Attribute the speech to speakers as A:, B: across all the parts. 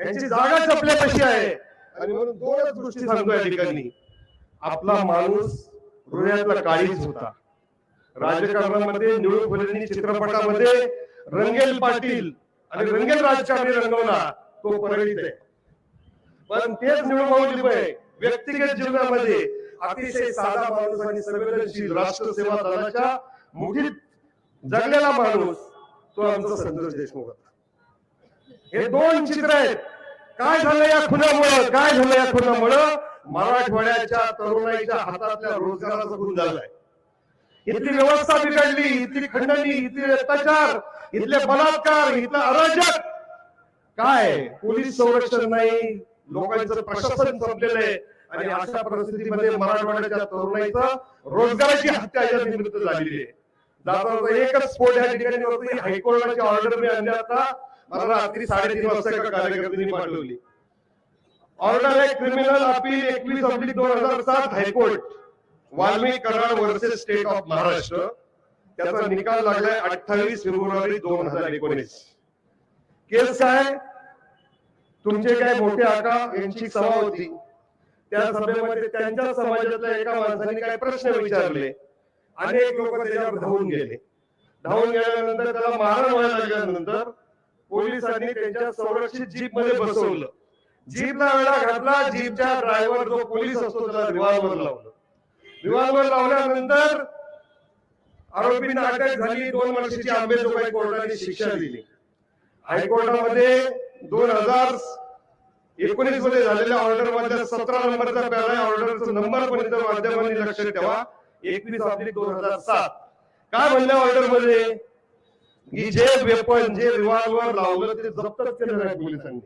A: त्यांची जागाच आपल्यापाशी आहे? आणि म्हणून दोनच गोष्टी सांगतो या ठिकाणी. आपला माणूस हृदयातला काळीच होता. राजकारणामध्ये निळू फुलेंनी चित्रपटामध्ये रंगेल पाटील आणि रंगेल राजकारणी रंगवला तो परळीत आहे. पण तेच निळूभाऊ आहे व्यक्तिगत जीवनामध्ये अतिशय साधा माणूस आणि संवेदनशील राष्ट्रसेवा दलाच्या मुठीत जगलेला माणूस तो आमचा संतोष देशमुख होता. हे दोन चित्र आहेत. काय झालं या खुनामुळं काय झालं या खुनामुळं मराठवाड्याच्या तरुणाईच्या हातातल्या रोजगाराचा खून झालाय. इथली व्यवस्था बिघडली इथली खंडणी इथले अत्याचार इथले बलात्कार इथलं अराजक. काय? पोलीस संरक्षण नाही. लोकांचं प्रशासन संपलेलं आहे. आणि अशा परिस्थितीमध्ये मराठवाड्याच्या तरुणाईचं रोजगाराची हत्या या निमित्त झालेली आहे. जाता एकच स्फोट या ठिकाणी हायकोर्टाची ऑर्डर मी आणली आता. मला रात्री साडेतीन वाजता एका कार्यकर्त्यांनी पाठवली. ऑर्डर आहे क्रिमिनल अपील एकवीस ऑब्लिक दोन हजार सात high court. Valmik Karad versus state of Maharashtra. त्याचा निकाल लागलाय अठ्ठावीस फेब्रुवारी दोन हजार एकोणीस. केस काय? तुमचे काय मोठे आका यांची सभा होती. त्या सभेमध्ये त्यांच्या समाजातल्या एका माणसाने काय प्रश्न विचारले? अनेक लोक त्याच्यावर धावून गेले. धावून गेल्यानंतर त्याला मारण व्हायला लागल्यानंतर पोलिसांनी त्यांच्या संरक्षित जीपमध्ये बसवलं जीपला वेळा घातला जीपच्या ड्रायव्हर जो पोलीस असतो त्याला रिव्हॉल्वर लावलं. रिव्हॉल्वर लावल्यानंतर आरोपींना अटक झाली दोन वर्षाची आंबेजोगाई कोर्टाने शिक्षा दिली. हायकोर्टामध्ये दोन हजार एकोणीसमध्ये झालेल्या ऑर्डरमध्ये सतरा नंबरचा पॅरा ऑर्डरचा नंबर पर्यंत माध्यमांनी लक्षात ठेवा. एकवीस आपली दोन हजार सात. काय म्हणल्या ऑर्डरमध्ये की जे वेपन जे रिव्हॉल्वर लावलं ते जप्तच केलं नाही पोलिसांनी.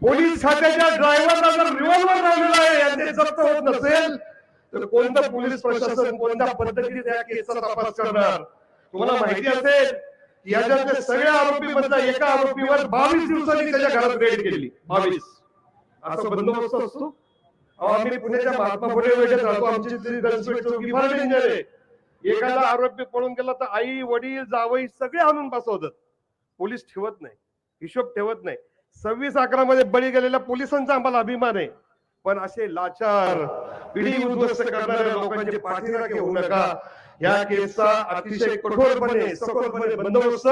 A: पोलीस खात्याच्या ड्रायव्हरला जर रिव्हॉल्वर लावलेला आहे आणि ते जप्त होत नसेल तर कोणतं पोलीस प्रशासन कोणत्या पद्धतीने त्या केसचा तपास करणार? तुम्हाला माहिती असेल की याच्यातले सगळे आरोपी मधला एका आरोपीवर बावीस दिवसांनी त्याच्या घरात रेड केली. बावीस. असा बंदोबस्त असतो. आम्ही पुण्याच्या महात्मा फुले वेळेत राहतो आमची तरी रणसपेठ चौकी फार डेंजर आहे. एखादा आरोपी पळून गेला तर आई वडील जावई सगळे आणून बसवतात. पोलीस ठेवत नाही. हिशोब ठेवत नाही. सव्वीस अकरा मध्ये बळी गेलेल्या पोलिसांचा आम्हाला अभिमान आहे. पण असे लाचार पिढी उद्ध्वस्त करणाऱ्या लोकांचे पाठीराखे होऊ नका. या केसचा अतिशय कठोरपणे सखोलपणे बंदोबस्त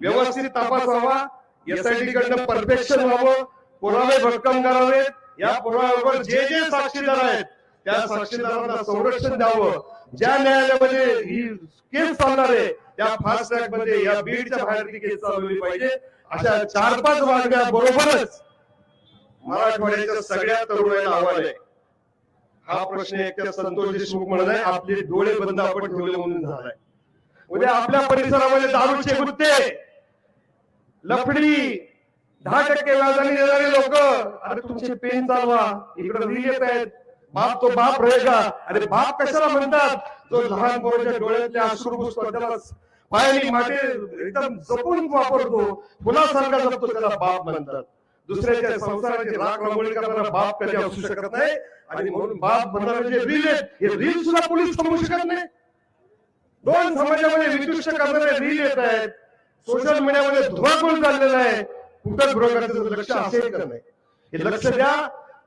A: व्यवस्थित तपास व्हावा एसआयटी कडनं परफेक्शन व्हावं. पुरावे भक्कम करावेत. या पुराव्यावर जे जे साक्षीदार आहेत त्या साक्षीदारांना संरक्षण द्यावं. ज्या न्यायालयामध्ये ही केस चालणार आहे त्या फास्ट ट्रॅकमध्ये या बीडच्या बाहेर ती केस चालवली पाहिजे. अशा चार पाच मागण्या बरोबरच मराठवाड्याच्या सगळ्या तरुणांना आव्हान आहे. हा प्रश्न एक त्या संतोष देशमुख म्हणत आहे आपले डोळे बंद आपण ठेवले म्हणून झालाय. उद्या आपल्या परिसरामध्ये दारूचे गुत्ते. लफडी दहा टक्के व्याजाने देणारे लोक. अरे तुमचे पेन चालवा. इकडे रील येत आहेत. बाप तो बाप रहेगा। अरे बाप कशाला म्हणतात जो लहान पोराच्या डोळ्यातले अश्रू पुसतो त्याला पायाने एकदम जपून वापरतो. फुलासारखा जपतो त्याला बाप म्हणतात. दुसऱ्याच्या संसाराची राख रांगोळी करणारा बाप कधी असू शकत नाही. आणि म्हणून बाप म्हणणारे जे रील आहेत हे रील सुद्धा पोलीस थांबवू शकत नाही. दोन समाजामध्ये विदुष्ट करणारे रील येत आहेत. सोशल मीडियामध्ये धुमाकूळ चाललेला आहे. कुठं गृहकर्त्याचं लक्ष असेल का नाही? हे लक्ष द्या.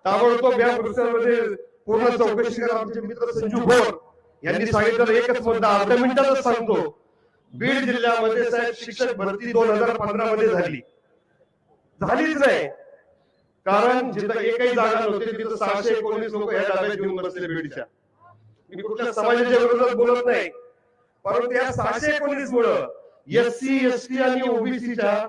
A: ताबडतोब या प्रकरणामध्ये पूर्ण चौकशी करा आमचे मित्र संजू भोर. यांनी सांगितलं एकच मुद्दा अर्ध्या मिनिटातच सांगतो. बीड जिल्ह्यामध्ये साहेब शिक्षक भरती दोन हजार पंधरा मध्ये झाली. झालीच नाही कारण जिथं एकही जागा नव्हती तिथं सहाशे एकोणीस लोक या डाब्यात घेऊन बसले बीडच्या. मी कुठल्या समाजाच्या विरोधात बोलत नाही. परंतु या सहाशे एकोणीस मुळे एस सी एस टी आणि ओबीसीच्या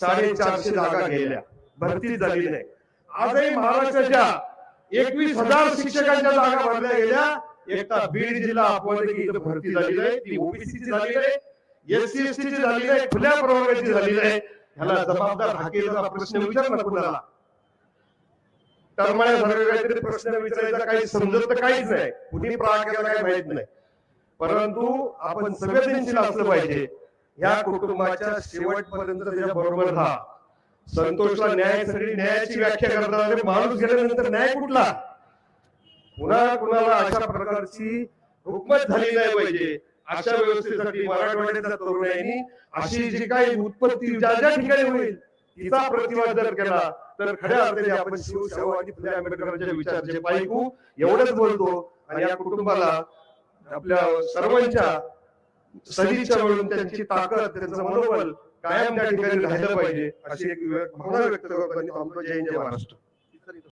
A: साडेचारशे जागा गेल्या. भरती झाली नाही. आजही महाराष्ट्राच्या एकवीस हजार शिक्षकांच्या जागा भरल्या गेल्या. एकदा बीड जिल्हा अपवाद इथं भरती झालेली आहे. ती ओबीसीची झाली नाही एस सी एस टी ची झाली नाही खुल्या प्रवर्गाची झालेली आहे. ह्याला जबाबदार हाकेला प्रश्न विचार ना कुणाला? तरमाळ्यासारखं काहीतरी प्रश्न विचारायचा काही समजत तर काहीच नाही. कुणी प्राग केला काही माहीत नाही. परंतु आपण संवेदनशील असलं पाहिजे. या कुटुंबाच्या शेवटपर्यंत त्याच्या बरोबर राहा. संतोषला न्याय सगळी न्यायाची व्याख्या करतात माणूस गेल्यानंतर न्याय कुठला? पुन्हा कुणाला अशा प्रकारची हुकमत झाली नाही पाहिजे. अशा व्यवस्थेसाठी मराठवाड्याच्या तरुणांनी अशी जी काही उत्पत्ती ज्या ज्या ठिकाणी होईल तिचा प्रतिवाद जर केला तर खऱ्या अर्थाने आपण शिवशाहू आणि फुले आंबेडकरांच्या विचारचे पाहिकू एवढंच बोलतो. आणि या कुटुंबाला आपल्या सर्वांच्या सदिच्छा मिळून त्यांची ताकद त्यांचं मनोबल कायम त्या ठिकाणी राहिलं पाहिजे अशी एक भावना व्यक्त करतो जय हिंद महाराष्ट्र